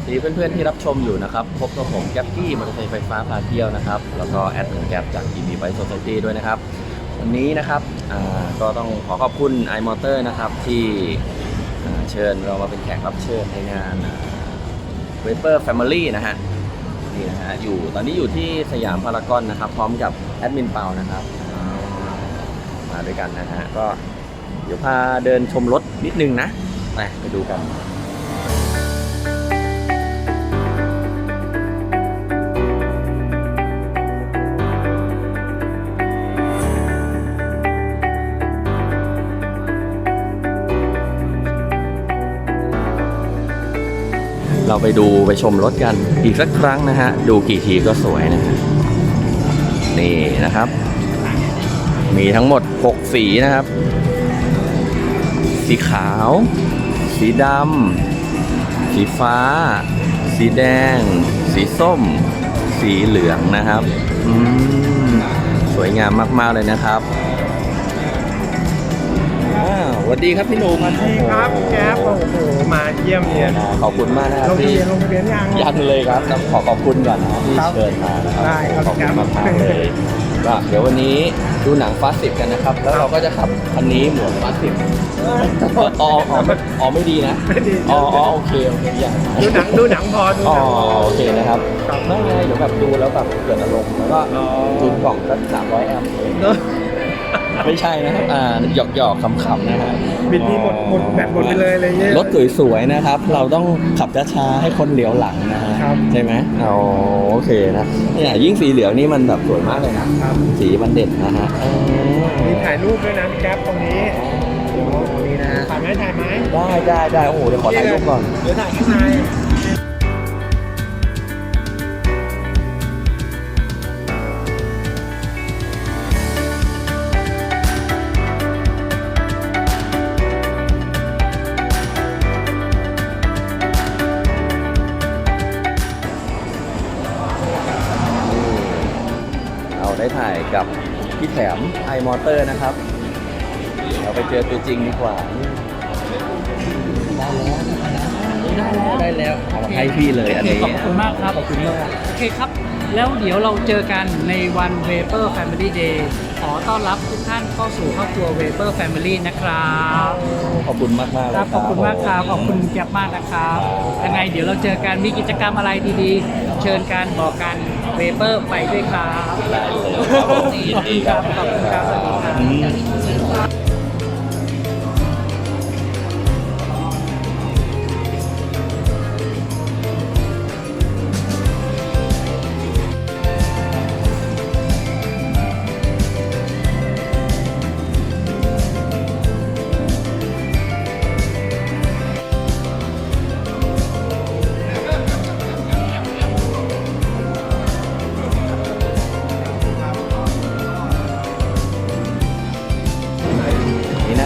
วัสดีเพื่อนๆที่รับชมอยู่นะครับ พบกับผมแก๊ปกี้มอเตอร์ไซค์ไฟฟ้าพาเที่ยวนะครับ แล้วก็แอดหมือนแก๊ปจาก EV Bike Society ด้วยนะครับ วันนี้นะครับก็ต้องขอขอบคุณ iMotor นะครับที่เชิญเรามาเป็นแขกรับเชิญในงานเวเปอร์แฟมิลี่นะฮะนี่นะฮะอยู่ตอนนี้อยู่ที่สยามพารากอนนะครับ พร้อมกับแอดมินเปานะครับมาด้วยกันนะฮะก็เดี๋ยวพาเดินชมรถนิดนึงนะไปไปดูกัน เราไปดูไปชมรถกันอีกสักครั้งนะฮะ ดูกี่ทีก็สวยนะนี่นะครับ มีทั้งหมด 6 สีนะครับ สีขาว สีดำสีฟ้า สีแดง สีส้ม สีเหลืองนะครับ สวยงามมาก ๆ เลยนะครับ วสวัสดีครับพี่หนุ่มสวัสดีครับแก๊ปโอ้โหมาเยี่ยมเยียนขอบคุณมากนะครับลงทะที่เบียนลงทะเบียนยังยังเลยครับต้องขอขอบคุณก่อนนะครับที่ครับเชิญมานะครับได้ครับขอบคุณครับมากๆเลยก็เดี๋ยววันนี้ดูหนังฟาสสิบกันนะครับ แล้วเราก็จะขับคันนี้หมวดฟาสสิบอ๋ออ๋อไม่อ๋อไม่ดีนะไม่ดีอ๋ออ๋อโอเคโอเคอย่างดูหนังดูหนังพอดูอ๋อหนังพอโอเคนะครับครับไม่ไงเดี๋ยวแบบดูแล้วแบบเกิดอารมณ์แล้วก็อ๋อจูนกล่องสักสามร้อยแอมป์เนอะ ไม่ใช่นะครับอ่าหยอกหยอกๆขำๆนะฮะบิดนี่หมดหมดแบตหมดไปเลยอะไรเงี้ย รถสวยๆนะครับ เราต้องขับช้าๆให้คนเหลียวหลังนะฮะครับ ใช่ไหมอ๋อโอเคนะเนี่ยยิ่งสีเหลืองนี่มันแบบสวยมากเลยนะครับสีมันเด่นนะฮะอ๋อมีถ่ายรูปด้วยนะแก๊ปตรงนี้ตรงนี้นะฮะถ่ายไหมถ่ายไหมได้ได้ได้โอ้โหเดี๋ยวขอถ่ายรูปก่อน เดี๋ยวถ่ายข้างใน ได้ถ่ายกับพี่แถมไอมอเตอร์นะครับ เราไปเจอตัวจริงดีกว่า ได้แล้วได้แล้วเอาให้พี่เลยอันนี้ ขอบคุณมากครับ ขอบคุณมาก โอเคครับ แล้วเดี๋ยวเราเจอกันในวัน Vapor Family Day ขอต้อนรับทุกท่านเข้าสู่ครอบครัว Vapor Family นะครับ ขอบคุณมากมากๆเลยครับขอบคุณมากครับ ขอบคุณแก๊บมากนะครับ ยังไงเดี๋ยวเราเจอกัน มีกิจกรรมอะไรดีๆ เชิญกันบอกกัน Vapor ไปด้วยครับ ได้เลย ครับผมยินดีครับ ขอบคุณครับสวัสดีครั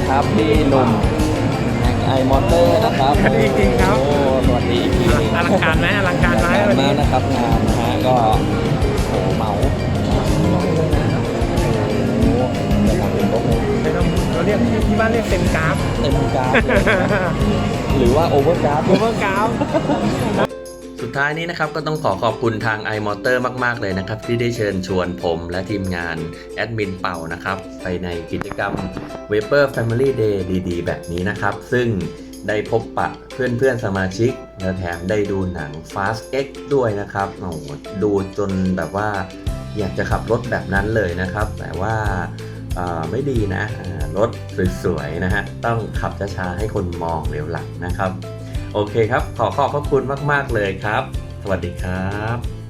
นี่นะครับพี่หนุ่มไอมอเตอร์นะครับสวัสดีจริงๆครับ โอ้สวัสดีอีกทีหนึ่งอลังการไหมอลังการไหมอลังวันมากนี้นะครับงานนะฮะก็โอ้เหมาโอ้จะทำเป็นโต๊ะเลยไม่ต้องเราเรียกที่บ้านเรียกเต็มกราฟเต็มกราฟเลยนะหรือว่าโอเวอร์กราฟโอเวอร์กราฟ สุดท้ายนี้นะครับก็ต้องขอขอบคุณทาง iMotor มาก ๆ เลยนะครับ ที่ได้เชิญชวนผมและทีมงานแอดมินเป่านะครับ ไปในกิจกรรม Vapor Family Day ดีๆ แบบนี้นะครับ ซึ่งได้พบปะเพื่อนๆสมาชิก และแถมได้ดูหนัง Fast X ด้วยนะครับโอ้โหดูจนแบบว่าอยากจะขับรถแบบนั้นเลยนะครับ แต่ว่าไม่ดีนะรถสวยๆนะฮะต้องขับช้าๆให้คนมองเหลียวหลังนะครับ โอเคครับ ขอขอบพระคุณมาก ๆ เลยครับ สวัสดีครับ